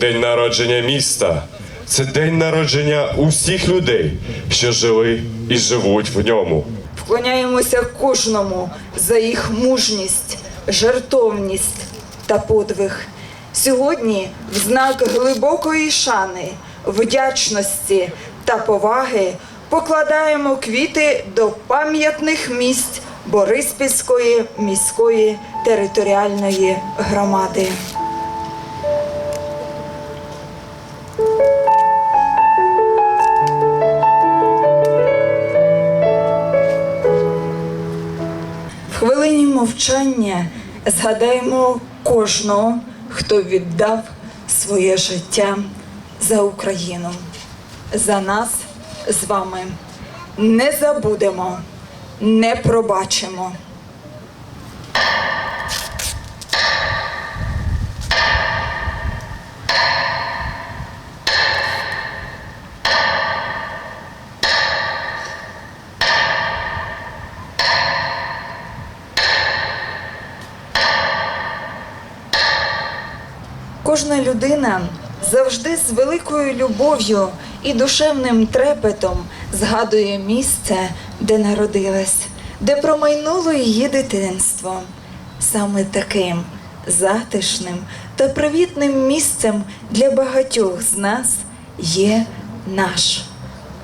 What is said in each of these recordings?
День народження міста це день народження усіх людей, що жили і живуть в ньому. Вклоняємося кожному за їх мужність, жертовність та подвиг. Сьогодні, в знак глибокої шани, вдячності та поваги, покладаємо квіти до пам'ятних місць Бориспільської міської територіальної громади. Мовчання згадаємо кожного, хто віддав своє життя за Україну, за нас з вами. Не забудемо, не пробачимо. Кожна людина завжди з великою любов'ю і душевним трепетом згадує місце, де народилась, де промайнуло її дитинство. Саме таким затишним та привітним місцем для багатьох з нас є наш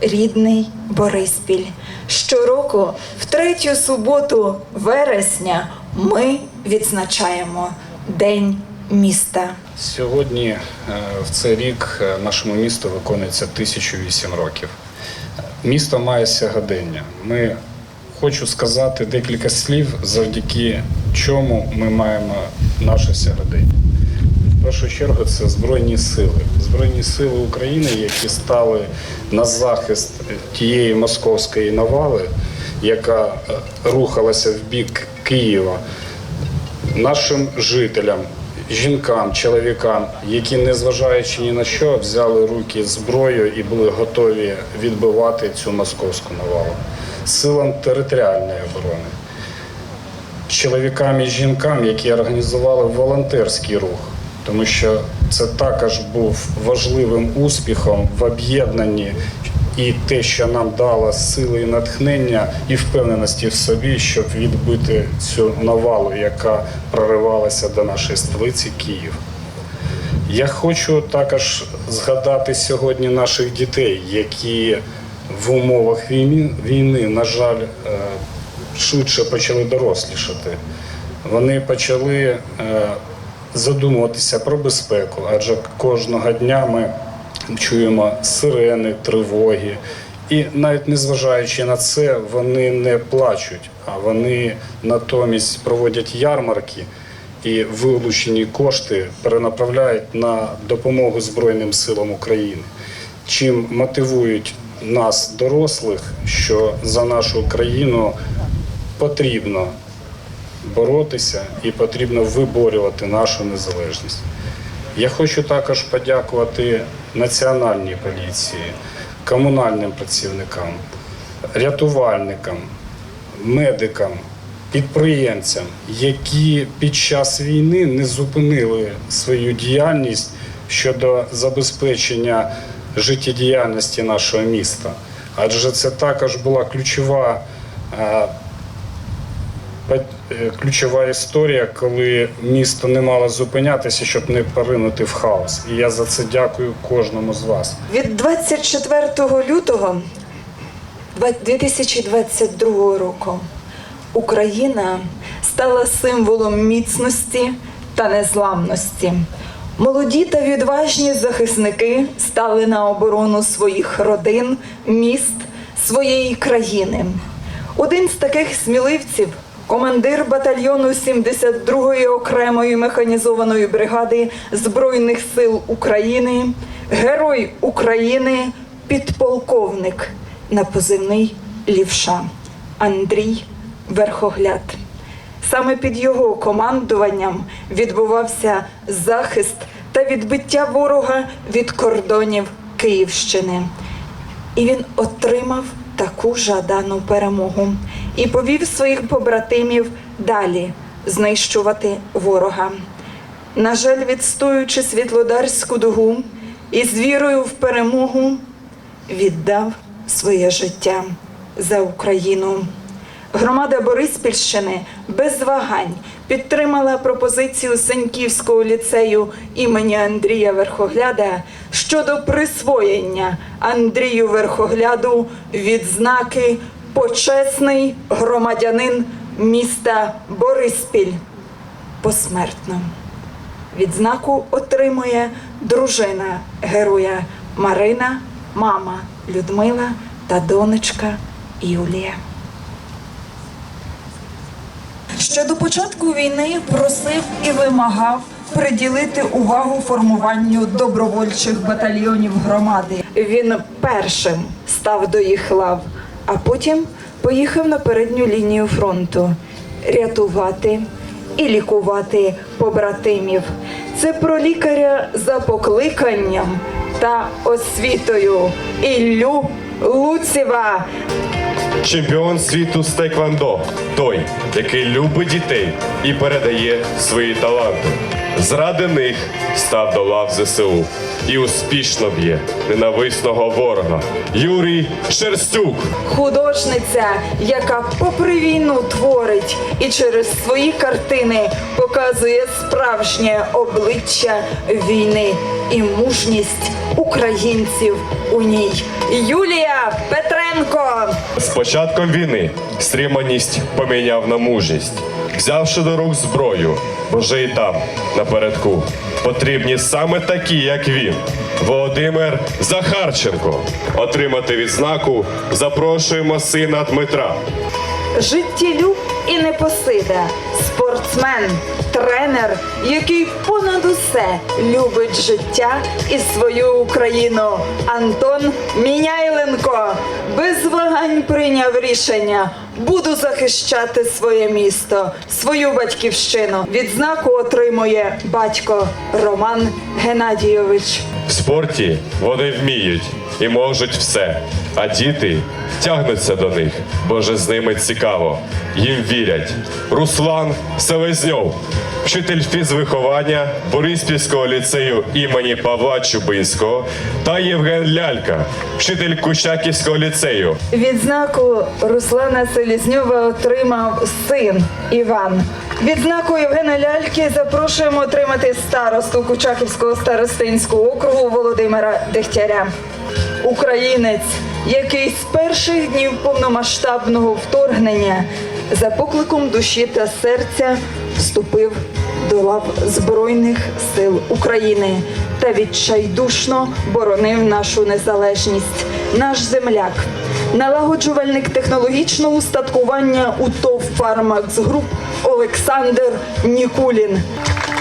рідний Бориспіль. Щороку, в третю суботу вересня, ми відзначаємо День міста. Сьогодні е, в цей рік е, нашому місту виконується 1008 років. Місто має сьогодення. Ми хочу сказати декілька слів, завдяки чому ми маємо наше сьогодення. В першу чергу це Збройні сили. Збройні сили України, які стали на захист тієї московської навали, яка е, рухалася в бік Києва нашим жителям, жінкам, чоловікам, які, незважаючи ні на що, взяли руки зброю і були готові відбивати цю московську навалу, силам територіальної оборони, чоловікам і жінкам, які організували волонтерський рух, тому що це також був важливим успіхом в об'єднанні і те, що нам дало сили і натхнення і впевненості в собі, щоб відбити цю навалу, яка проривалася до нашої столиці Київ. Я хочу також згадати сьогодні наших дітей, які в умовах війни, війни на жаль, е, швидше почали дорослішати. Вони почали е, задумуватися про безпеку, адже кожного дня ми чуємо сирени, тривоги. І навіть незважаючи на це, вони не плачуть, а вони натомість проводять ярмарки і вилучені кошти перенаправляють на допомогу Збройним силам України, чим мотивують нас, дорослих, що за нашу країну потрібно боротися і потрібно виборювати нашу незалежність. Я хочу також подякувати Національній поліції, комунальним працівникам, рятувальникам, медикам, підприємцям, які під час війни не зупинили свою діяльність щодо забезпечення життєдіяльності нашого міста. Адже це також була ключова е, ключова історія, коли місто не мало зупинятися, щоб не поринути в хаос. І я за це дякую кожному з вас. Від 24 лютого 2022 року Україна стала символом міцності та незламності. Молоді та відважні захисники стали на оборону своїх родин, міст, своєї країни. Один з таких сміливців, командир батальйону 72-ї окремої механізованої бригади Збройних сил України, герой України підполковник на позивний лівша Андрій Верхогляд. Саме під його командуванням відбувався захист та відбиття ворога від кордонів Київщини. І він отримав таку жадану перемогу і повів своїх побратимів далі знищувати ворога. На жаль, відстоюючи світлодарську дугу і з вірою в перемогу, віддав своє життя за Україну. Громада Бориспільщини без вагань підтримала пропозицію Сеньківського ліцею імені Андрія Верхогляда щодо присвоєння Андрію Верхогляду відзнаки почесний громадянин міста Бориспіль посмертно. Відзнаку отримує дружина героя Марина, мама Людмила та донечка Юлія. Ще до початку війни просив і вимагав приділити увагу формуванню добровольчих батальйонів громади. Він першим став до їх лав, а потім поїхав на передню лінію фронту рятувати і лікувати побратимів. Це про лікаря за покликанням та освітою Іллю Луціва. Чемпіон світу з тейквондо той, який любить дітей і передає свої таланти. Зради них став до лав ЗСУ і успішно б'є ненависного ворога. Юрій Шерстюк. художниця, яка попри війну творить і через свої картини показує справжнє обличчя війни і мужність українців у ній. Юлія Петренко. З початком війни стриманість поміняв на мужність, взявши до рук зброю, бо вже і там, напередку, потрібні саме такі, як він. Володимир Захарченко. Отримати відзнаку запрошуємо сина Дмитра. Життєлюб і непосида, спортсмен, тренер, який понад усе любить життя і свою Україну. Антон Міняйленко без вагань прийняв рішення. Буду захищати своє місто, свою батьківщину. Відзнаку отримує батько Роман Геннадійович. В спорті вони вміють і можуть все, а діти тягнуться до них, бо же з ними цікаво. Їм вірять. Руслан Селезньов, вчитель фізвиховання Бориспільського ліцею імені Павла Чубинського та Євген Лялька, вчитель Кущаківського ліцею. Відзнаку Руслана Селізньова отримав син Іван. Відзнаку Євгена Ляльки запрошуємо отримати старосту Кучаківського старостинського округу Володимира Дегтяря. Українець, який з перших днів повномасштабного вторгнення за покликом душі та серця вступив до лав Збройних сил України та відчайдушно боронив нашу незалежність. Наш земляк, налагоджувальник технологічного устаткування у ТОВ «Фармакс Груп» Олександр Нікулін.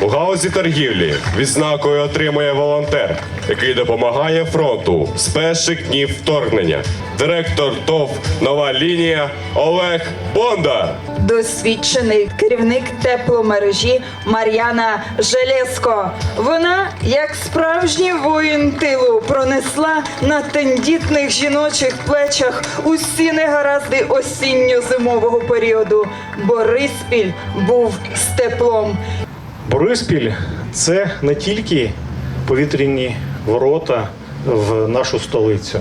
У галузі торгівлі відзнакою отримує волонтер, який допомагає фронту з перших днів вторгнення. Директор ТОВ Нова лінія Олег Бондар. Досвідчений керівник тепломережі Мар'яна Желеско. Вона, як справжній воїн тилу, пронесла на тендітних жіночих плечах усі негаразди осінньо-зимового періоду. Бориспіль був з теплом. Бориспіль це не тільки повітряні ворота в нашу столицю.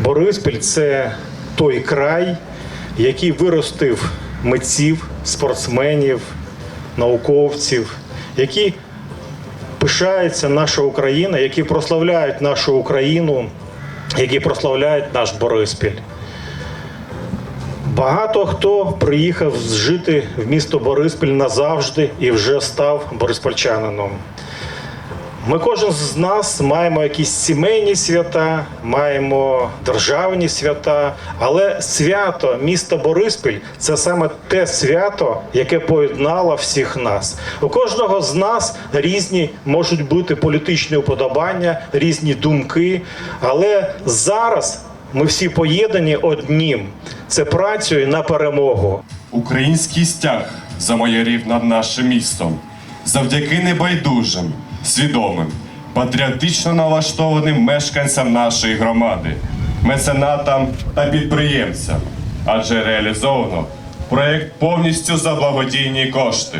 Бориспіль це той край, який виростив митців, спортсменів, науковців, які пишається наша Україна, які прославляють нашу Україну, які прославляють наш Бориспіль. Багато хто приїхав жити в місто Бориспіль назавжди і вже став бориспольчанином. Ми кожен з нас маємо якісь сімейні свята, маємо державні свята, але свято міста Бориспіль це саме те свято, яке поєднало всіх нас. У кожного з нас різні можуть бути політичні уподобання, різні думки, але зараз ми всі поєднані однім це працею на перемогу. Український стяг замайорів над нашим містом завдяки небайдужим, свідомим, патріотично налаштованим мешканцям нашої громади, меценатам та підприємцям, адже реалізовано проєкт повністю за благодійні кошти.